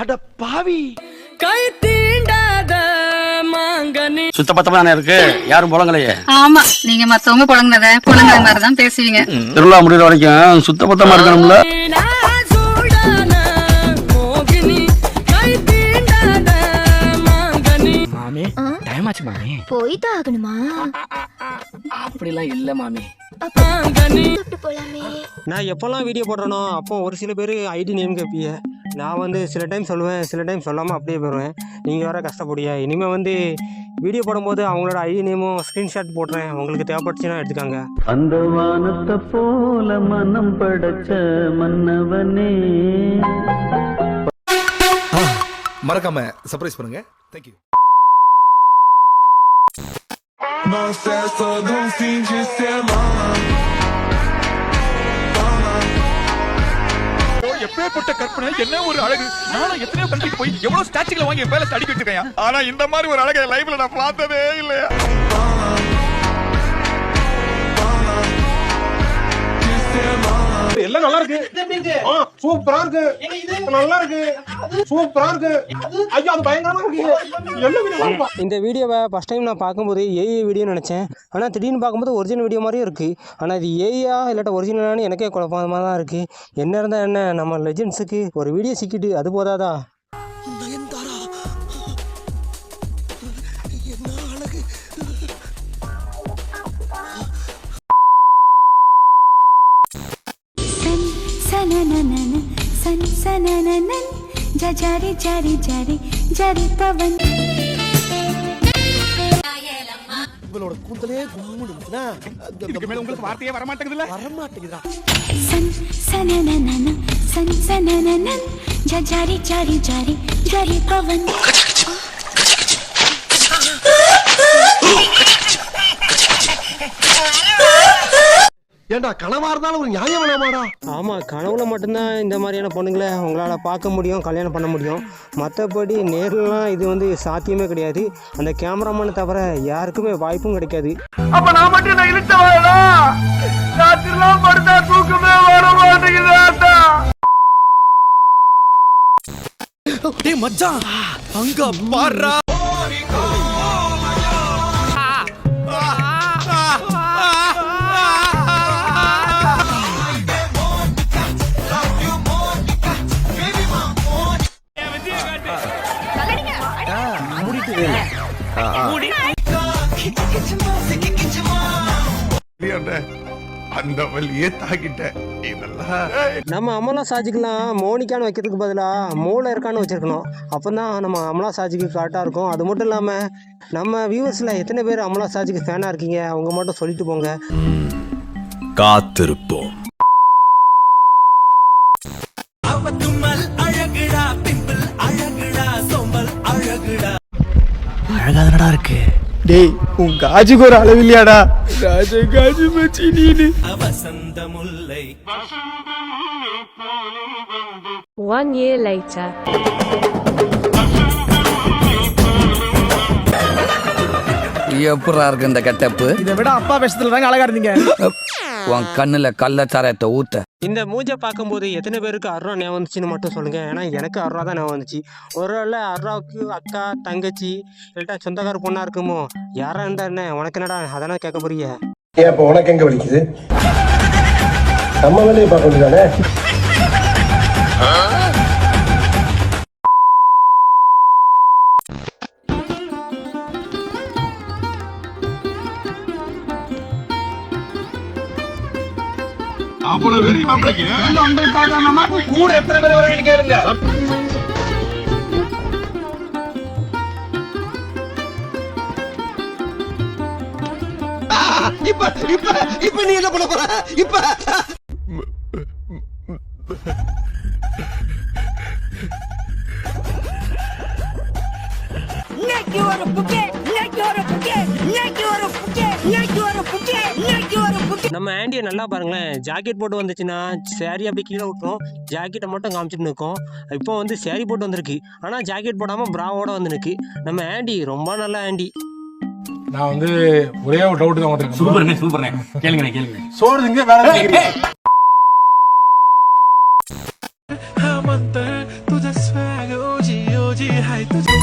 அட பாவி. கை தீண்டாத மாங்கனி. சுத்தபத்தமா தானே இருக்கு? யாரும் புலங்கலையே? ஆமா நீங்க மத்தவங்க புழங்கினத புழங்குற மாதிரி தான் பேசுவீங்க திருவிழா முடிகிற வரைக்கும் சுத்தபத்தமா இருக்கணும்ல? சூடான மோகினி. கை தீண்டாத மாங்கனி. மாமி டைம் ஆச்சு மாமி. போய்தான் ஆகணுமா? அப்படிலாம் இல்ல மாமி. மாங்கனி. சாப்பிட்டு போலாமே. நான் எப்போல்லாம் வீடியோ போடுறேனோ அப்போ ஒரு சில பேர் ஐடி நேம் கேட்பீங்க. நான் வந்து சில டைம் சொல்லுவேன் சில டைம் சொல்லாமல் அப்படியே போயிடுவேன் நீங்கள் வேற கஷ்டப்படுங்க இனிமேல் வந்து வீடியோ போடும்போது அவங்களோட ஐடி நேமும் ஸ்க்ரீன்ஷாட் போடுறேன் உங்களுக்கு தேவைப்பட்டுச்சுன்னா எடுத்துக்காங்க. அந்த வானத்தை போல மனம் படைச்ச மன்னவனே. மறக்காம சர்ப்ரைஸ் பண்ணுங்க. தேங்க்யூ எப்பேற்பட்ட கற்பனை என்ன ஒரு அழகு? நானும் எத்தனையோ கண்ட்ரிக்கு போய் எவ்வளவு ஸ்டாச்சுகளை வாங்கி என் அடிக்க வச்சிருக்கேன். ஆனா இந்த மாதிரி ஒரு அழகை லைஃப்ல நான் பார்த்ததே இல்லையா? நல்லா இருக்கு. சூப்பரா இருக்கு. நல்லா இருக்கு. சூப்பரா இருக்கு. ஐயோ அது பயங்கரமா இருக்கு. இந்த வீடியோவை ஃபஸ்ட் டைம் நான் பார்க்கும்போது ஏஐ வீடியோ நினச்சேன். ஆனால் திடீர்னு பார்க்கும்போது ஒரிஜினல் வீடியோ மாதிரியும் இருக்குது ஆனால் இது ஏஐயா இல்லாட்ட ஒரிஜினலானு எனக்கே குழப்பமாக தான் இருக்குது என்ன இருந்தால் என்ன? நம்ம லெஜெண்ட்ஸுக்கு ஒரு வீடியோ சிக்கிட்டு அது போதாதா? சனனனன சன் சனனனன் ஜஜாரி ஜாரி ஜாரி ஜாரி பவன் உங்களோட கூந்தலே மேல உங்களுக்கு வார்த்தையே வர மாட்டேங்குதுல்ல வரமாட்டேங்குதா சன் சனனனன சன் சனனனன் ஜஜாரி ஜாரி ஜாரி ஜாரி பவன் ஏண்டா கனவா இருந்தாலும் ஒரு நியாயம் வேணாமாடா? ஆமாம் கனவுல மட்டும்தான் இந்த மாதிரியான பொண்ணுங்களை உங்களால் பார்க்க முடியும் கல்யாணம் பண்ண முடியும். மற்றபடி நேர்லலாம் இது வந்து சாத்தியமே கிடையாது. அந்த கேமராமேனை தவிர யாருக்குமே வாய்ப்பும் கிடைக்காது. அப்ப நான் மட்டும் என்ன இழுத்தவாடா ராத்திரிலாம் படுத்தா தூக்கமே வர மாட்டேங்குது டேய் மச்சான் அங்க பாருடா. அந்த வழியே தாக்கிட்ட இதெல்லாம். நம்ம அமலா சாஜிக்கெலாம் மோனிக்கான்னு வைக்கிறதுக்கு பதிலாக மூளை இருக்கான்னு வச்சுருக்கணும். அப்போ தான் நம்ம அமலா சாஜிக்கு கரெக்டாக இருக்கும். அது மட்டும் இல்லாமல் நம்ம வியூவர்ஸில் எத்தனை பேர் அமலா சாஜிக்கு ஃபேனாக இருக்கீங்க? அவங்க மட்டும் சொல்லிட்டு போங்க. காத்திருப்போம். அழகா தானடா இருக்கு டேய் உன் காஜுக்கு ஒரு அளவு இல்லையாடா? ராஜ காஜு மச்சி நீனு. One year later. எப்படா இருக்கு இந்த கெட்டப்பு? இதை விட அப்பா வேஷத்துல தாங்க அழகா இருந்தீங்க. உன் கண்ணுல கள்ளச்சாரத்தை ஊத்த. இந்த மூஞ்சை பார்க்கும்போது எத்தனை பேருக்கு அருணா ஞாபகம் வந்துச்சுன்னு மட்டும் சொல்லுங்கள் ஏன்னா எனக்கு அருணா தான் ஞாபகம் வந்துச்சு. ஒரு வேளை அருணாவுக்கு அக்கா தங்கச்சி இல்லாட்டா சொந்தக்கார பொண்ணாக இருக்குமோ? யாரா இருந்தா என்ன? உனக்கு என்னடா? அதானே கேட்க போறீங்க. ஏன் இப்போ உனக்கு எங்க வலிக்குது? நம்ம வேலையை பார்க்க வேண்டியதானே? கூட எத்தனை பேர் வர கேளுங்க. இப்ப இப்ப இப்ப நீ என்ன பண்ண போற? இப்ப. இன்னைக்கு ஒரு புக்கே இன்னைக்கு ஒரு புக்கே இன்னைக்கு ஒரு புக்கே இன்னைக்கு ஒரு புக்கே இன்னைக்கு நம்ம ஆண்டியை நல்லா பாருங்களேன். ஜாக்கெட் போட்டு வந்துச்சுன்னா சேரீ அப்படி கீழே விட்டுரும் ஜாக்கெட்டை மட்டும் காமிச்சிட்டு நிற்கும். இப்போ வந்து சேரீ போட்டு வந்திருக்கு. ஆனால் ஜாக்கெட் போடாமல் ப்ராவோட வந்து நிற்கு நம்ம ஆண்டி ரொம்ப நல்ல ஆண்டி. நான் வந்து ஒரே ஒரு டவுட் தான் உங்களுக்கு சூப்பர்ண்ணே சூப்பர்ண்ணே கேளுங்கண்ணே கேளுங்க சோறு திங்க வேற हम अंतर तुझे स्वैग ओजी ओजी है तुझे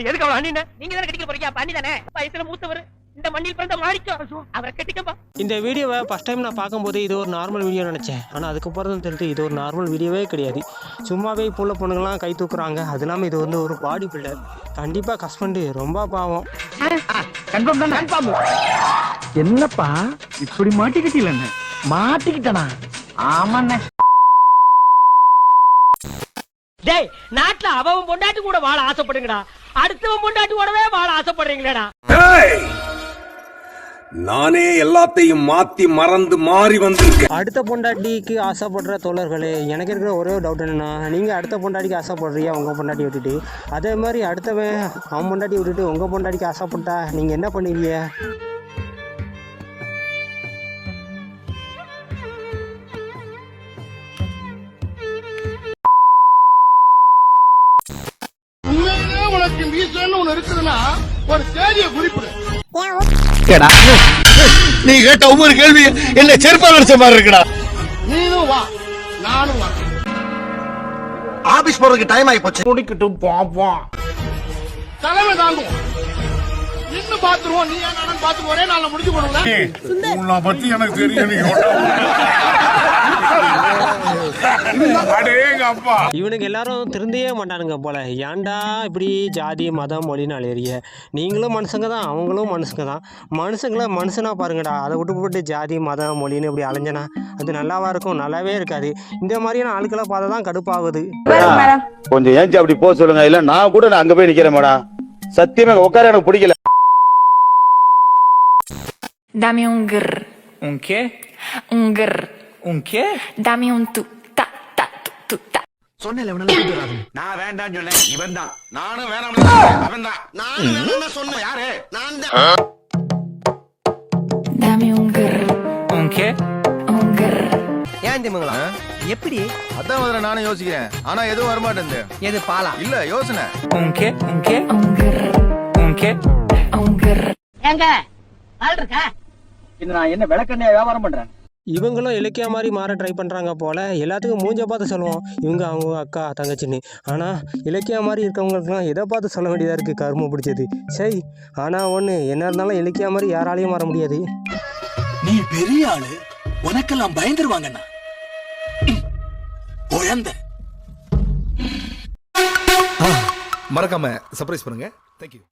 நீ எதுக்கு அவளை அண்ணின? நீங்க தானே கட்டிக்க போறீங்க? அப்ப அண்ணி தானே? வயசுல மூத்தவர் இந்த மண்ணில் பிறந்த மாணிக்கம். அவரை கட்டிக்கப்பா இந்த வீடியோவை ஃபஸ்ட் டைம் நான் பார்க்கும்போது இது ஒரு நார்மல் வீடியோ நினச்சேன். ஆனால் அதுக்கப்புறம் தான் தெரிஞ்சு இது ஒரு நார்மல் வீடியோவே கிடையாது. சும்மாவே இப்போ உள்ள பொண்ணுங்களாம் கை தூக்குறாங்க. அது இல்லாமல் இது வந்து ஒரு பாடி பில்டர் கண்டிப்பாக ஹஸ்பண்டு ரொம்ப பாவம். என்னப்பா இப்படி மாட்டிக்கிட்டீங்க மாட்டிக்கிட்டனா? ஆமாண்ணே. டேய் நாட்டுல அவன் பொண்டாட்டி கூட வாழ ஆசைப்படுங்கடா. அடுத்தவன் பொண்டாட்டி கூடவே வாழ ஆசைப்படுறீங்களேடா. நானே எல்லாத்தையும் மாத்தி மறந்து மாறி வந்திருக்கேன். அடுத்த பொண்டாட்டிக்கு ஆசைப்படுற தோழர்களே எனக்கு இருக்கிற ஒரே ஒரு டவுட் என்னன்னா நீங்கள் அடுத்த பொண்டாட்டிக்கு ஆசைப்படுறீங்க உங்கள் பொண்டாட்டி விட்டுட்டு? அதே மாதிரி அடுத்தவன் அவன் பொண்டாட்டி விட்டுட்டு உங்கள் பொண்டாட்டிக்கு ஆசைப்பட்டா நீங்கள் என்ன பண்ணுவீங்க? உனக்கு மீசன்னு ஒண்ணு இருக்குதுன்னா ஒரு தேதிய குறிப்பிடு. நீ கேட்ட ஒவ்வொரு கேள்வி என்ன செருப்பா நினைச்ச மாதிரி இருக்குடா. நீனும் வா நானும் வா. ஆபீஸ் போறதுக்கு டைம் ஆகி போச்சு. முடிக்கட்டும் பாப்போம் தலைமை தாங்குவோம். இன்னும் பாத்துருவோம். நீ ஏன் நானும் பாத்து ஒரே நாள்ல முடிஞ்சு போடுங்களா உன்னை பத்தி எனக்கு தெரியும் இவனுக்கு எல்லாரும் திருந்தவே மாட்டானுங்க போல. ஏன்டா இப்படி ஜாதி மதம் மொழின்னு அலையறிய நீங்களும் மனுஷங்க தான் அவங்களும் மனுஷங்க தான் மனுஷங்கள மனுஷனா பாருங்கடா. அதை விட்டு போட்டு ஜாதி மதம் மொழின்னு இப்படி அலைஞ்சனா அது நல்லாவா இருக்கும்? நல்லாவே இருக்காது. இந்த மாதிரியான ஆட்களை பார்த்தா தான் கடுப்பாகுது. கொஞ்சம் ஏஞ்சி அப்படி போக சொல்லுங்க. இல்ல நான் கூட நான் அங்க போய் நிக்கிறேன் மேடம் சத்தியமா உட்கார எனக்கு பிடிக்கல. Dame un grr, Un qué? un grr. Un qué? Dame un tu, ta, ta, tu, tu, ta. நான் வேண்டாம் சொன்னேன். இவன் தான் நானும் வேணாம் அவன் தான் நான் வேணாம் சொன்னேன். யாரு? நான் தான் Dame un grr, Un qué? un grr. ஏன் திமுங்களா எப்படி? அதான் முதல்ல நானும் யோசிக்கிறேன். ஆனா எதுவும் வரமாட்டேன் எது பாலா? இல்ல யோசனை. Un qué? Un qué? Un grr, Un qué? un grr. ஏங்க ஆள் இருக்கா? நான் என்ன விளக்கண்ணையா வியாபாரம் பண்றேன்? இவங்களும் இலக்கிய மாதிரி மாற ட்ரை பண்ணுறாங்க போல. எல்லாத்துக்கும் மூஞ்ச பார்த்து சொல்லுவோம். இவங்க அவங்க அக்கா தங்கச்சின்னு. ஆனால் இலக்கிய மாதிரி இருக்கவங்களுக்குலாம் எதை பார்த்து சொல்ல வேண்டியதாக இருக்குது கரும பிடிச்சது. சரி ஆனால் ஒன்று என்ன இருந்தாலும் இலக்கிய மாதிரி யாராலையும் மாற முடியாது. நீ பெரிய ஆளு. உனக்கெல்லாம் பயந்துருவாங்கண்ணா. குழந்தை மறக்காம சர்ப்ரைஸ் பண்ணுங்க. தேங்க்யூ